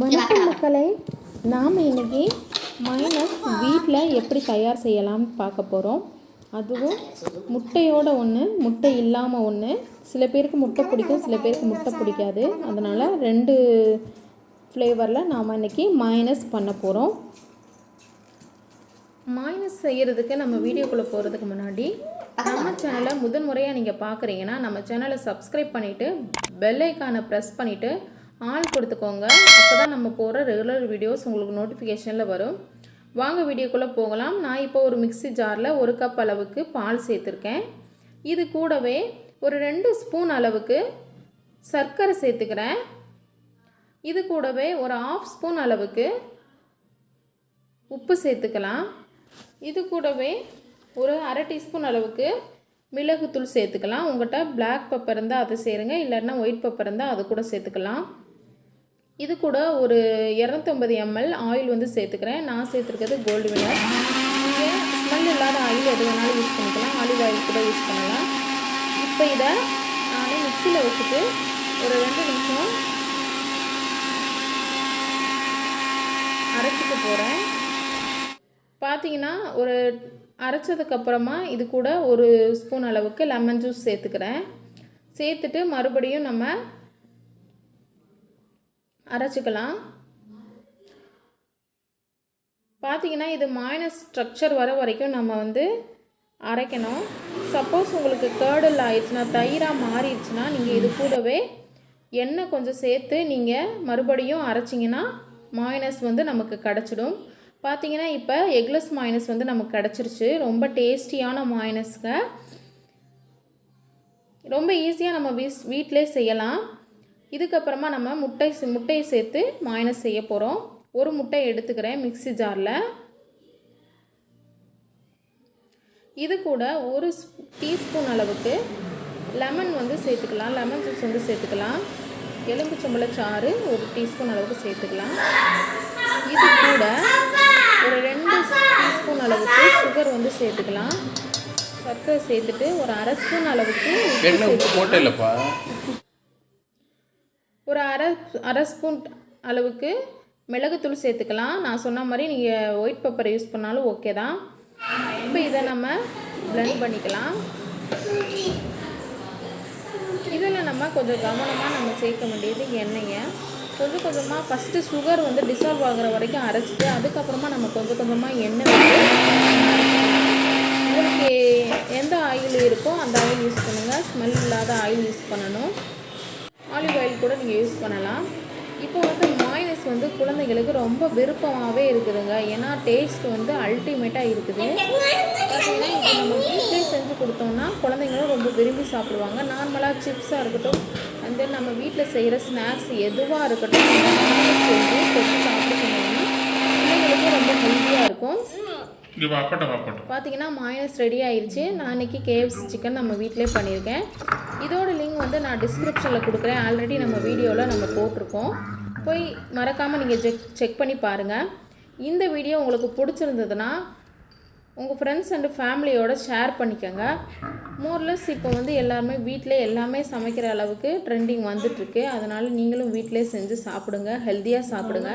வணக்கம் மக்களே. நாம் இன்னைக்கு மைனஸ் வீட்டில் எப்படி தயார் செய்யலாம்னு பார்க்க போகிறோம் அதுவும் முட்டையோட ஒன்று முட்டை இல்லாமல் ஒன்று சில பேருக்கு முட்டை பிடிக்கும் சில பேருக்கு முட்டை பிடிக்காது. அதனால் ரெண்டு ஃப்ளேவரில் நாம் இன்னைக்கு மைனஸ் பண்ண போகிறோம் மைனஸ் செய்கிறதுக்கு நம்ம வீடியோக்குள்ளே போகிறதுக்கு முன்னாடி நம்ம சேனலை முதன் முறையாக நீங்கள் பார்க்குறீங்கன்னா நம்ம சேனலை சப்ஸ்கிரைப் பண்ணிவிட்டு பெல் ஐக்கானை ப்ரெஸ் பண்ணிவிட்டு ஆல் கொடுத்துக்கோங்க. அப்போ தான் நம்ம போகிற ரெகுலர் வீடியோஸ் உங்களுக்கு நோட்டிஃபிகேஷனில் வரும். வாங்க வீடியோக்குள்ளே போகலாம். நான் இப்போ ஒரு மிக்ஸி ஜாரில் ஒரு கப் அளவுக்கு பால் சேர்த்துருக்கேன். இது கூடவே ஒரு ரெண்டு ஸ்பூன் அளவுக்கு சர்க்கரை சேர்த்துக்கிறேன். இது கூடவே ஒரு ஆஃப் ஸ்பூன் அளவுக்கு உப்பு சேர்த்துக்கலாம். இது கூடவே ஒரு அரை டீஸ்பூன் அளவுக்கு மிளகுத்தூள் சேர்த்துக்கலாம். உங்கள்கிட்ட பிளாக் பெப்பர் இருந்தால் அதை சேருங்க. இல்லைன்னா ஒயிட் பெப்பர் இருந்தால் அது கூட சேர்த்துக்கலாம். இது கூட ஒரு இரநூத்தம்பது எம்எல் ஆயில் வந்து சேர்த்துக்கிறேன். நான் சேர்த்துருக்கிறது கோல்டு வினர் நீங்கள் ஸ்மெல் இல்லாத ஆயில் எது வேணாலும் யூஸ் பண்ணிக்கலாம். ஆலிவ் ஆயில் கூட யூஸ் பண்ணலாம். இப்போ இதை நான் மிக்சியில் வச்சுட்டு ஒரு ரெண்டு நிமிஷம் அரைச்சிக்க போகிறேன் பார்த்தீங்கன்னா ஒரு அரைச்சதுக்கப்புறமா இது கூட ஒரு ஸ்பூன் அளவுக்கு லெமன் ஜூஸ் சேர்த்துக்கிறேன். சேர்த்துட்டு மறுபடியும் நம்ம அரைச்சிக்கலாம். பார்த்தீங்கன்னா இது மைனஸ் ஸ்ட்ரக்சர் வர வரைக்கும் நம்ம வந்து அரைக்கணும். சப்போஸ் உங்களுக்கு கேர்டல் ஆயிடுச்சுன்னா தயிராக மாறிடுச்சுன்னா நீங்கள் இது கூடவே எண்ணெய் கொஞ்சம் சேர்த்து நீங்கள் மறுபடியும் அரைச்சிங்கன்னா மாயனஸ் வந்து நமக்கு கிடச்சிடும். பார்த்தீங்கன்னா இப்போ எக்லெஸ் மாயனஸ் வந்து நமக்கு கிடச்சிருச்சு. ரொம்ப டேஸ்டியான மாயனஸ்ங்க ரொம்ப ஈஸியாக நம்ம வீஸ் வீட்டிலே செய்யலாம். இதுக்கப்புறமா நம்ம முட்டை முட்டையை சேர்த்து மாயனஸ் செய்ய போகிறோம் ஒரு முட்டை எடுத்துக்கிறேன் மிக்ஸி ஜாரில். இது கூட ஒரு டீஸ்பூன் அளவுக்கு லெமன் வந்து சேர்த்துக்கலாம். லெமன் ஜூஸ் வந்து சேர்த்துக்கலாம். எலும்புச்சம்பழ சாறு ஒரு டீஸ்பூன் அளவுக்கு சேர்த்துக்கலாம். இது கூட ஒரு ரெண்டு டீஸ்பூன் அளவுக்கு சுகர் வந்து சேர்த்துக்கலாம். சர்க்கரை சேர்த்துட்டு ஒரு அரை ஸ்பூன் அளவுக்கு போட்டே இல்லைப்பா ஒரு அரை அரை ஸ்பூன் அளவுக்கு மிளகுத்தூள் சேர்த்துக்கலாம். நான் சொன்ன மாதிரி நீங்கள் ஒயிட் பெப்பர் யூஸ் பண்ணாலும் ஓகே தான். இப்போ இதை நம்ம blend பண்ணிக்கலாம். இதில் நம்ம கொஞ்சம் கவனமாக நம்ம சேர்க்க வேண்டியது எண்ணெயை கொஞ்சம் கொஞ்சமாக ஃபஸ்ட்டு சுகர் வந்து டிசால்வ் ஆகுற வரைக்கும் அரைச்சிட்டு அதுக்கப்புறமா நம்ம கொஞ்சம் கொஞ்சமாக எண்ணெய் உங்களுக்கு எந்த ஆயில் இருக்கோ அந்த ஆயில் யூஸ் பண்ணுங்கள் ஸ்மெல் இல்லாத ஆயில் யூஸ் பண்ணணும். ஆலிவ் ஆயில் கூட நீங்கள் யூஸ் பண்ணலாம். இப்போ வந்து மாய்னஸ் வந்து குழந்தைங்களுக்கு ரொம்ப விருப்பமாகவே இருக்குதுங்க. ஏன்னா டேஸ்ட் வந்து அல்டிமேட்டாக இருக்குது. பார்த்தீங்கன்னா இப்போ நம்ம வீட்டிலே செஞ்சு கொடுத்தோம்னா குழந்தைங்களும் ரொம்ப விரும்பி சாப்பிடுவாங்க. நார்மலாக சிப்ஸாக இருக்கட்டும் அண்ட் தென் நம்ம வீட்டில் செய்கிற ஸ்நாக்ஸ் எதுவாக இருக்கட்டும் செஞ்சு தொட்டு சாப்பிட்டு சொன்னோம்னா பிள்ளைங்களுக்கும் ரொம்ப ஹெல்த்தியாக இருக்கும். இங்கே பார்த்தீங்கன்னா மாயனஸ் ரெடி ஆயிருச்சு. நான் இன்னைக்கு கேஎஃப்சி சிக்கன் நம்ம வீட்டிலே பண்ணியிருக்கேன். இதோட லிங்க் வந்து நான் டிஸ்கிரிப்ஷனில் கொடுக்குறேன். ஆல்ரெடி நம்ம வீடியோவில் நம்ம போட்டிருக்கோம். போய் மறக்காமல் நீங்கள் செக் செக் பண்ணி பாருங்கள் இந்த வீடியோ உங்களுக்கு பிடிச்சிருந்ததுன்னா உங்கள் ஃப்ரெண்ட்ஸ் அண்டு ஃபேமிலியோட ஷேர் பண்ணிக்கோங்க. மோர்லெஸ் இப்போ வந்து எல்லாருமே வீட்டிலே எல்லாமே சமைக்கிற அளவுக்கு ட்ரெண்டிங் வந்துட்டுருக்கு. அதனால் நீங்களும் வீட்டிலே செஞ்சு சாப்பிடுங்க. ஹெல்த்தியாக சாப்பிடுங்க.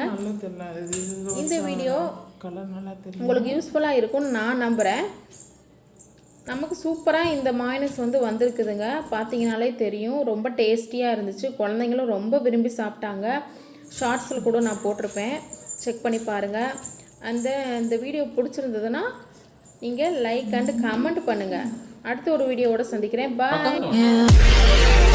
இந்த வீடியோ உங்களுக்கு யூஸ்ஃபுல்லாக இருக்கும்னு நான் நம்புகிறேன் நமக்கு சூப்பராக இந்த மாயனஸ் வந்து வந்திருக்குதுங்க. பார்த்தீங்கனாலே தெரியும். ரொம்ப டேஸ்டியாக இருந்துச்சு. குழந்தைங்களும் ரொம்ப விரும்பி சாப்பிட்டாங்க. ஷார்ட்ஸில் கூட நான் போட்டிருப்பேன். செக் பண்ணி பாருங்கள் அந்த இந்த வீடியோ பிடிச்சிருந்ததுன்னா நீங்கள் லைக் அண்ட் கமெண்ட் பண்ணுங்கள் அடுத்த ஒரு வீடியோவோட சந்திக்கிறேன். பாய்